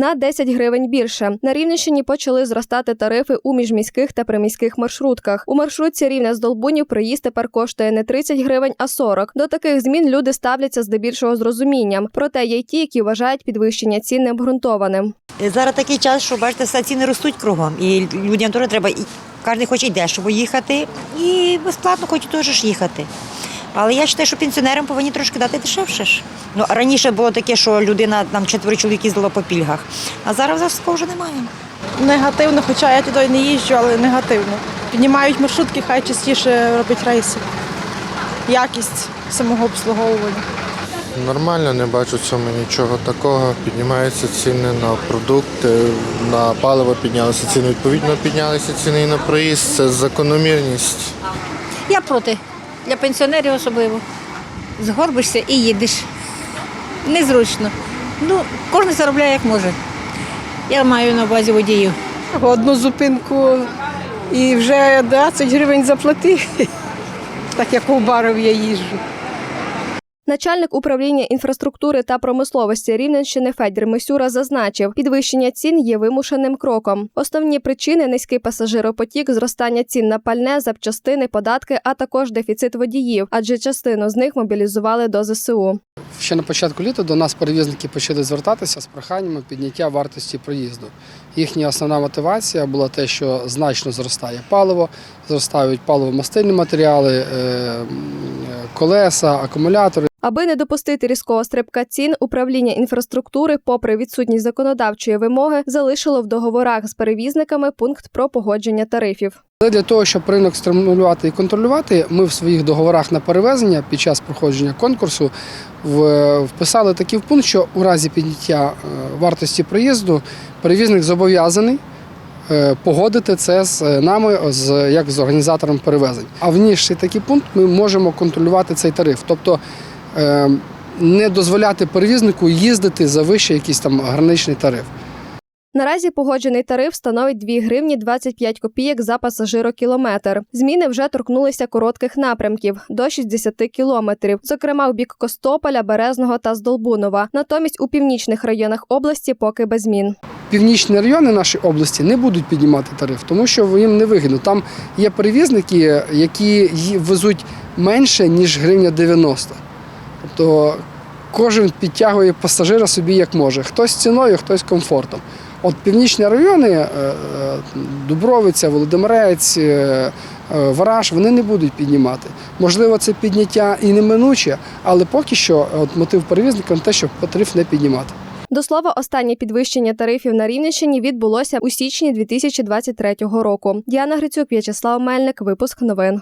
на 10 гривень більше. На Рівненщині почали зростати тарифи у міжміських та приміських маршрутках. У маршрутці рівня з Долбунів проїзд тепер коштує не 30 гривень, а 40. До таких змін люди ставляться здебільшого з розумінням. Проте є й ті, які вважають підвищення цін необґрунтованим. Е, Зараз такий час, що бачите, все ціни ростуть кругом, і людям теж треба і кожен хоче й дешево їхати, і безплатно хоче теж їхати. Але я вважаю, що пенсіонерам повинні трошки дати дешевше. ж. Ну раніше було таке, що людина там четверо чоловік їздила по пільгах, а зараз вже такого вже немає. Негативно, хоча я туди не їжджу, але негативно. Піднімають маршрутки, хай частіше роблять рейси. Якість самого обслуговування. Нормально, не бачу в цьому нічого такого. Піднімаються ціни на продукти, на паливо піднялися ціни. Відповідно, піднялися ціни і на проїзд. Це закономірність. Я проти. Для пенсіонерів особливо. Згорбишся і їдеш. Незручно. Ну, кожен заробляє як може. Я маю на увазі водіїв. Одну зупинку і вже 20 гривень заплати, так як у барів я їжджу. Начальник управління інфраструктури та промисловості Рівненщини Федір Мисюра зазначив, підвищення цін є вимушеним кроком. Основні причини низький пасажиропотік, зростання цін на пальне, запчастини, податки, а також дефіцит водіїв, адже частину з них мобілізували до ЗСУ. Ще на початку літа до нас перевізники почали звертатися з проханнями підняття вартості проїзду. Їхня основна мотивація була те, що значно зростає паливо, зростають паливо-мастильні матеріали, е, колеса, акумулятори. Аби не допустити різкого стрибка цін, управління інфраструктури, попри відсутність законодавчої вимоги, залишило в договорах з перевізниками пункт про погодження тарифів. Для того, щоб ринок стимулювати і контролювати, ми в своїх договорах на перевезення під час проходження конкурсу в- вписали такий пункт, що у разі підняття е, вартості проїзду перевізник зобов'язаний е, погодити це з нами, з, як з організатором перевезень. А внісши такий пункт, ми можемо контролювати цей тариф. Тобто е, не дозволяти перевізнику їздити за вищий якийсь там граничний тариф. Наразі погоджений тариф становить 2 гривні 25 копійок за пасажирокілометр. Зміни вже торкнулися коротких напрямків до 60 кілометрів, зокрема в бік Костополя, Березного та Здолбунова. Натомість у північних районах області поки без змін. Північні райони нашої області не будуть піднімати тариф, тому що їм не вигідно. Там є перевізники, які везуть менше, ніж гривня 90. Тобто кожен підтягує пасажира собі як може. Хтось ціною, хтось комфортом. От північні райони, е, е, Дубровиця, Володимирець, е, Вараж, вони не будуть піднімати. Можливо, це підняття і неминуче, але поки що от мотив перевізника те, щоб тариф не піднімати. До слова, останнє підвищення тарифів на Рівненщині відбулося у січні 2023 року. Діана Грицюк, В'ячеслав Мельник. Випуск новин.